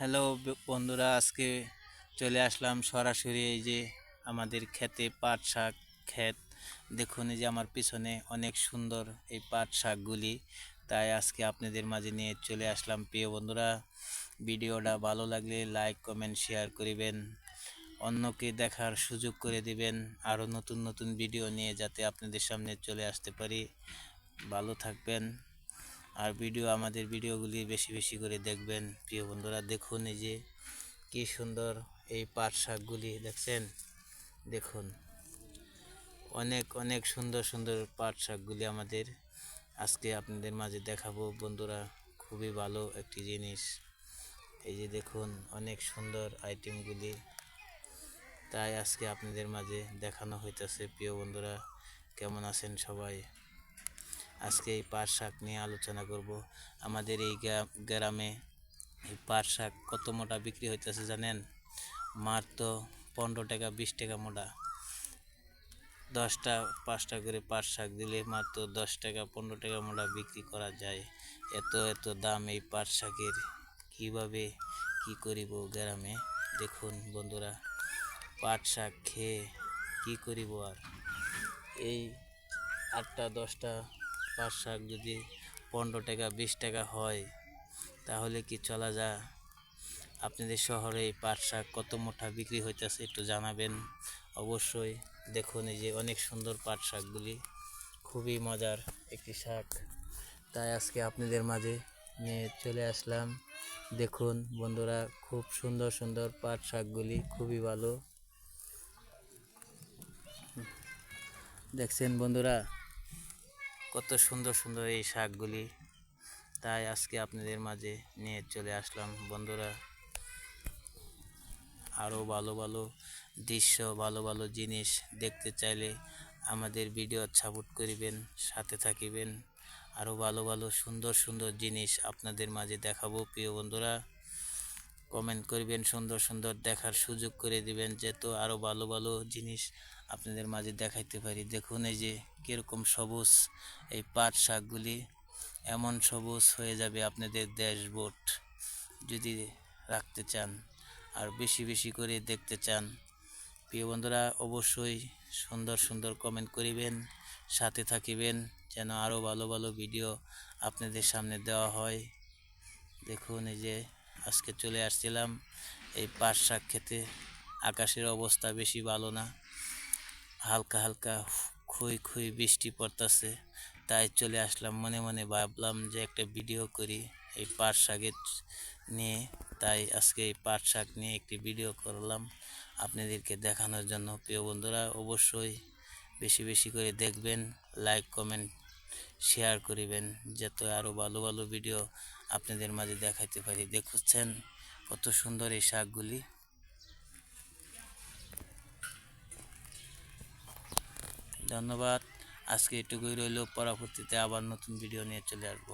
Hello বন্ধুরা, আজকে চলে আসলাম সরাসরি এই যে আমাদের ক্ষেতে পাট শাক, ক্ষেত। দেখুন এই যে আমার পিছনে অনেক সুন্দর এই পাট শাকগুলি। তাই আজকে আপনাদের মাঝে নিয়ে চলে আসলাম। প্রিয় বন্ধুরা, ভিডিওটা ভালো লাগলে লাইক, কমেন্ট, শেয়ার করিবেন। অন্যকে দেখার সুযোগ করে দিবেন। আরও নতুন নতুন ভিডিও নিয়ে যাতে আপনাদের সামনে চলে আসতে পারি। ভালো থাকবেন। আর ভিডিও, আমাদের ভিডিওগুলি বেশি বেশি করে দেখবেন। প্রিয় বন্ধুরা, দেখুন এই যে কি সুন্দর এই পাট শাকগুলি, দেখছেন? দেখুন, অনেক অনেক সুন্দর সুন্দর পাট শাকগুলি আমাদের আজকে আপনাদের মাঝে দেখাবো। বন্ধুরা, খুবই ভালো একটি জিনিস। এই যে দেখুন, অনেক সুন্দর আইটেমগুলি তাই আজকে আপনাদের মাঝে দেখানো হইতেছে। প্রিয় বন্ধুরা, কেমন আছেন সবাই? আজকে এই পাট শাক নিয়ে আলোচনা করব। আমাদের এই গ্রামে এই পাট শাক কত মোটা বিক্রি হইতেছে জানেন? মাত্র পনেরো টাকা, বিশ টাকা মোটা। দশটা, পাঁচটা করে পাট শাক দিলে মাত্র দশ টাকা, পনেরো টাকা মোটা বিক্রি করা যায়। এত এত দাম এই পাট শাকের। কীভাবে, কী করিব গ্রামে? দেখুন বন্ধুরা, পাট শাক খেয়ে কী করিব আর? এই আটটা, দশটা পাট শাক যদি পনেরো টাকা, বিশ টাকা হয়, তাহলে কি চলা যায়? আপনাদের শহরে এই পাট শাক কত মোটা বিক্রি হইতেছে একটু জানাবেন। অবশ্যই দেখুন এই যে অনেক সুন্দর পাট শাকগুলি, খুবই মজার একটি শাক। তাই আজকে আপনাদের মাঝে নিয়ে চলে আসলাম। দেখুন বন্ধুরা, খুব সুন্দর সুন্দর পাট শাকগুলি, খুবই ভালো। দেখছেন বন্ধুরা কত সুন্দর সুন্দর এই শাকগুলি। তাই আজকে আপনাদের মাঝে নিয়ে চলে আসলাম। বন্ধুরা আরও ভালো ভালো দৃশ্য, ভালো ভালো জিনিস দেখতে চাইলে আমাদের ভিডিও সাপোর্ট করিবেন, সাথে থাকিবেন। আরও ভালো ভালো, সুন্দর সুন্দর জিনিস আপনাদের মাঝে দেখাবো। প্রিয় বন্ধুরা কমেন্ট করবেন, সুন্দর সুন্দর দেখার সুযোগ করে দিবেন, যেহেতু আরও ভালো ভালো জিনিস আপনাদের মাঝে দেখাইতে পারি। দেখুন, এই যে কীরকম সবুজ এই পাট শাকগুলি, এমন সবুজ হয়ে যাবে আপনাদের ড্যাশবোর্ড যদি রাখতে চান আর বেশি বেশি করে দেখতে চান। প্রিয় বন্ধুরা, অবশ্যই সুন্দর সুন্দর কমেন্ট করিবেন, সাথে থাকিবেন যেন আরও ভালো ভালো ভিডিও আপনাদের সামনে দেওয়া হয়। দেখুন, এই যে আজকে চলে আসছিলাম, এই পাট শাক খেতে। আকাশের অবস্থা বেশি ভালো না। হালকা হালকা খুই খুই বৃষ্টি পড়তেছে, তাই চলে আসলাম, মনে মনে ভাবলাম যে একটা ভিডিও করি, এই পাট শাকের নিয়ে, তাই আজকে এই পাট শাক নিয়ে একটি ভিডিও করলাম আপনাদেরকে দেখানোর জন্য। প্রিয় বন্ধুরা, অবশ্যই বেশি বেশি করে দেখবেন লাইক কমেন্ট শেয়ার করিবেন, যাতে আরও ভালো ভালো ভিডিও আপনাদের মাঝে দেখাইতে পারি। দেখছেন কত সুন্দর এই শাকগুলি। ধন্যবাদ। আজকে এটুকুই রইল। পরবর্তীতে আবার নতুন ভিডিও নিয়ে চলে আসব।